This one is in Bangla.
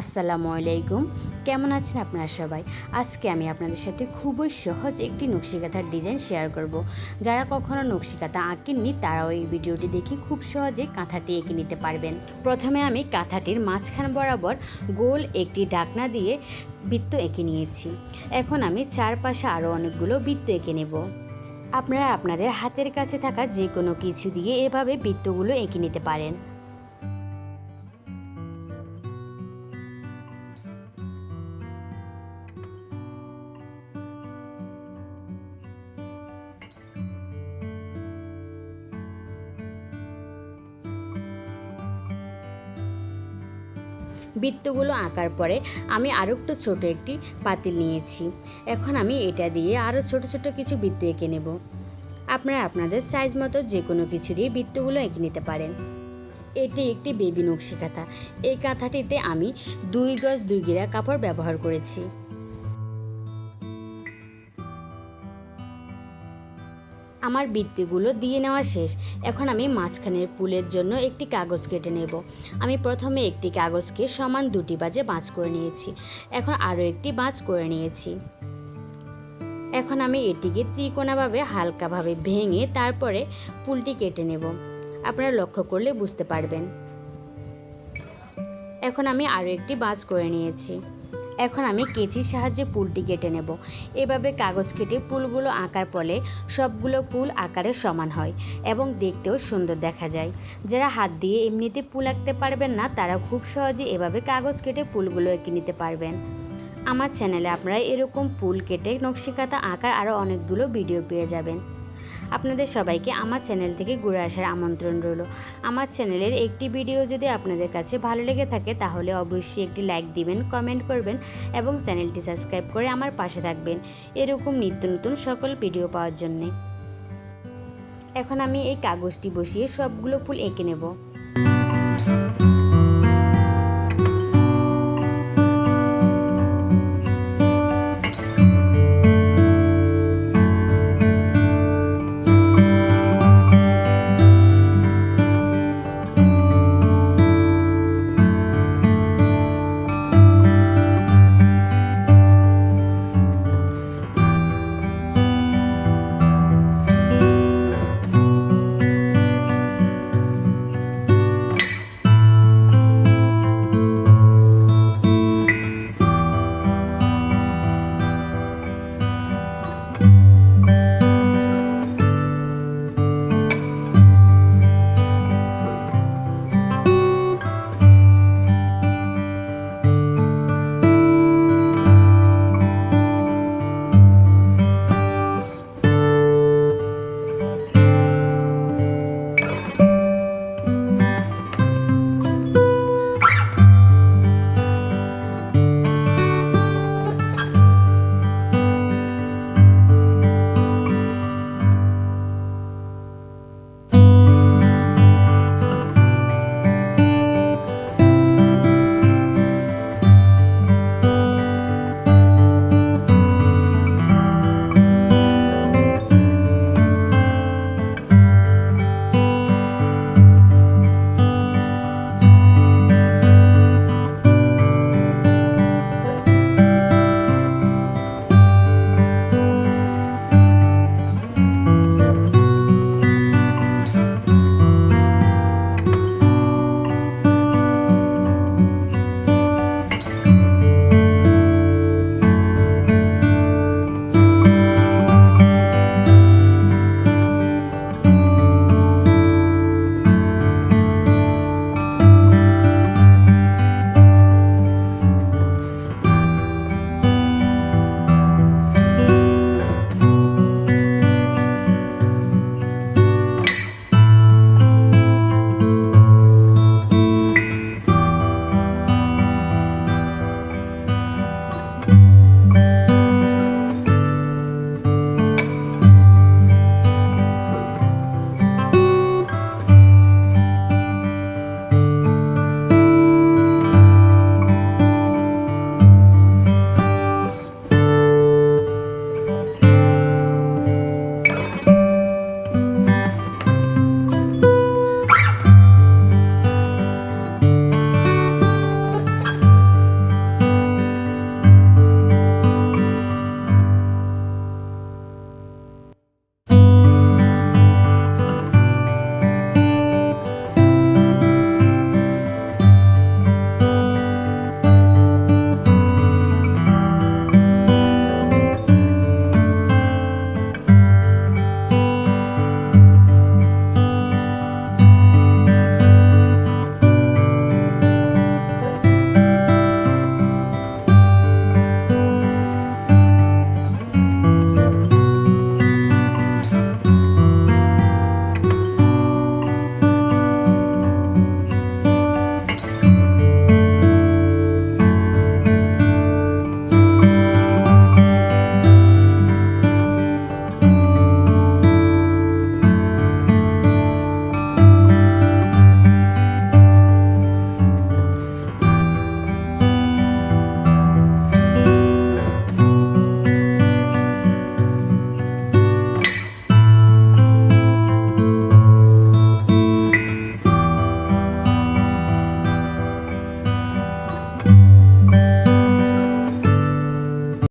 আসসালামু আলাইকুম। কেমন আছেন আপনারা সবাই? আজকে আমি আপনাদের সাথে খুবই সহজ একটি নকশিকাঁথার ডিজাইন শেয়ার করব। যারা কখনো নকশিকাঁথা আঁকেননি, তারাও এই ভিডিওটি দেখে খুব সহজে কাঁথাটি এঁকে নিতে পারবেন। প্রথমে আমি কাঁথাটির মাঝখান বরাবর গোল একটি ডাকনা দিয়ে বৃত্ত এঁকে নিয়েছি। এখন আমি চারপাশে আরও অনেকগুলো বৃত্ত এঁকে নেব। আপনারা আপনাদের হাতের কাছে থাকা যে কোনো কিছু দিয়ে এভাবে বৃত্তগুলো এঁকে নিতে পারেন। বৃত্তগুলো আঁকার পরে আমি আরও একটু ছোটো একটি পাতিল নিয়েছি। এখন আমি এটা দিয়ে আরও ছোট ছোট কিছু বৃত্ত এঁকে নেব। আপনারা আপনাদের সাইজ মতো যে কোনো কিছু দিয়ে বৃত্তগুলো এঁকে নিতে পারেন। এটি একটি বেবি নকশি কাঁথা। এই কাঁথাটিতে আমি দুই গজ দুই গিরা কাপড় ব্যবহার করেছি। আমার বৃত্তিগুলো দিয়ে নেওয়া শেষ। এখন আমি মাঝখানের পুলের জন্য একটি কাগজ কেটে নেব। আমি প্রথমে একটি কাগজকে সমান দুটি বাজে বাঁচ করে নিয়েছি। এখন আরও একটি বাঁচ করে নিয়েছি। এখন আমি এটিকে ত্রিকোণাভাবে হালকাভাবে ভেঙে তারপরে পুলটি কেটে নেব। আপনারা লক্ষ্য করলে বুঝতে পারবেন। এখন আমি আরও একটি বাঁচ করে নিয়েছি। এখন আমি কেচির সাহায্যে পুলটি কেটে নেব। এভাবে কাগজ কেটে পুলগুলো আঁকার ফলে সবগুলো পুল আকারে সমান হয় এবং দেখতেও সুন্দর দেখা যায়। যারা হাত দিয়ে এমনিতে পুল আঁকতে পারবেন না, তারা খুব সহজে এভাবে কাগজ কেটে পুলগুলো এঁকে নিতে পারবেন। আমার চ্যানেলে আপনারা এরকম পুল কেটে নকশিকাতা আঁকার আরও অনেকগুলো ভিডিও পেয়ে যাবেন। আপনাদের সবাইকে আমার চ্যানেল থেকে ঘুরে আসার আমন্ত্রণ রইল। আমার চ্যানেলের একটি ভিডিও যদি আপনাদের কাছে ভালো লেগে থাকে, তাহলে অবশ্যই একটি লাইক দিবেন, কমেন্ট করবেন এবং চ্যানেলটি সাবস্ক্রাইব করে আমার পাশে থাকবেন। এরকম নিত্য নতুন সকল ভিডিও পাওয়ার জন্যে। এখন আমি এই কাগজটি বসিয়ে সবগুলো ফুল এঁকে নেব।